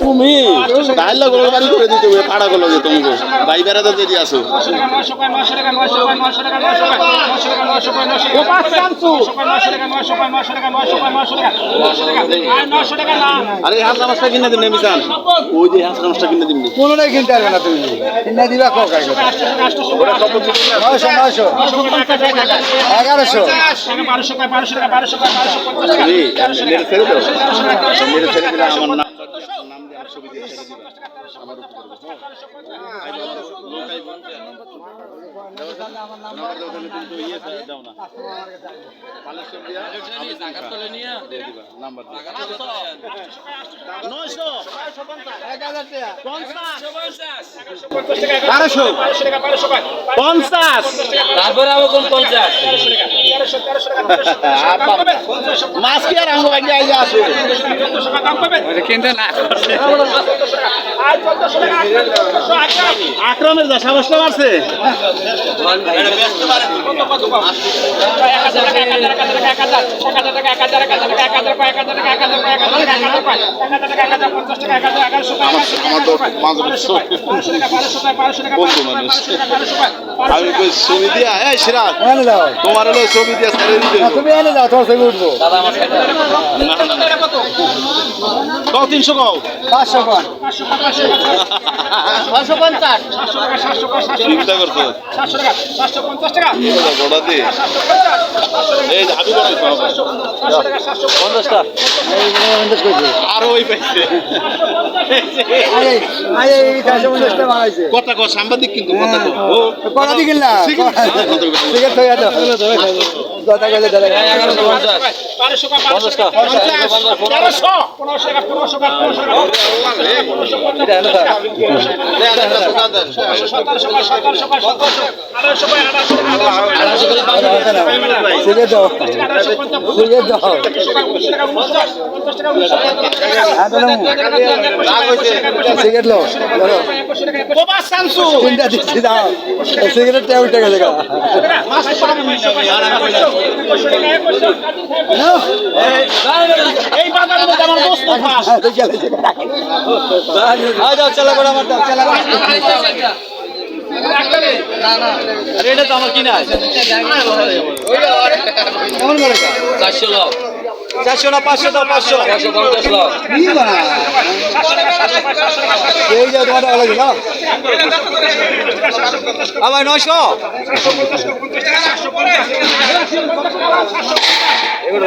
তুমি? তাহলে গোল বাড়ি করে দিতে হবে পাড়া গুলো যে তুমি ভাই বেড়াতে দেরি আসো আরে হাঁস নামাজটা কিনে দিন মিশান ওই যে হাঁস নামাজটা কিনে দিন কোনোটাই কিনতে পারবে না তুমি। কিনে দিবা নয়শো এগারোশো। তুমি নেট ছেড়ে দাও ছেড়ে দিলে আমার নাম। দিয়ে ছেড়ে দিবা আমার উপকার। হ্যাঁ। কিন্তু ইয়ে দাও না। কালেকশন দিয়া দিয়ে দিবা, নাম্বার নয়শো, বারোশো পঞ্চাশ তারপরে আবার কোন পঞ্চাশ মাছ কি আর আঙ্গ ভাগ্যে আইলে আসে আক্রমের যা সাহসটা মারছে তোমার হলো ছবি দিয়া তুমি এনে দাও তোমার ছবি উঠবো। দাদা আমার কও তিনশো কও পাঁচশো পান চিন্তা করছ। গোটা দি। এই হাবি পঞ্চাশটা আরও ওই পাইছে। কথা কো? সাংবাদিক কিন্তু কথা কো? ও দিকে না ঠিক আছে কথা গেলে দাদা এটা এনে দাও সিগারেট লো তিনটা দিচ্ছি দাও সিগারেটটা উঠে গেছে এই আরে এটা তো আমার কিনা আছে। কেমন করে? গা? চারশো লোক চারশো না পাঁচশো দাও পাঁচশো। পাঁচশো পঞ্চাশ বা? এই যে তোমার ভালো না? আবার নয়শো? এগুলো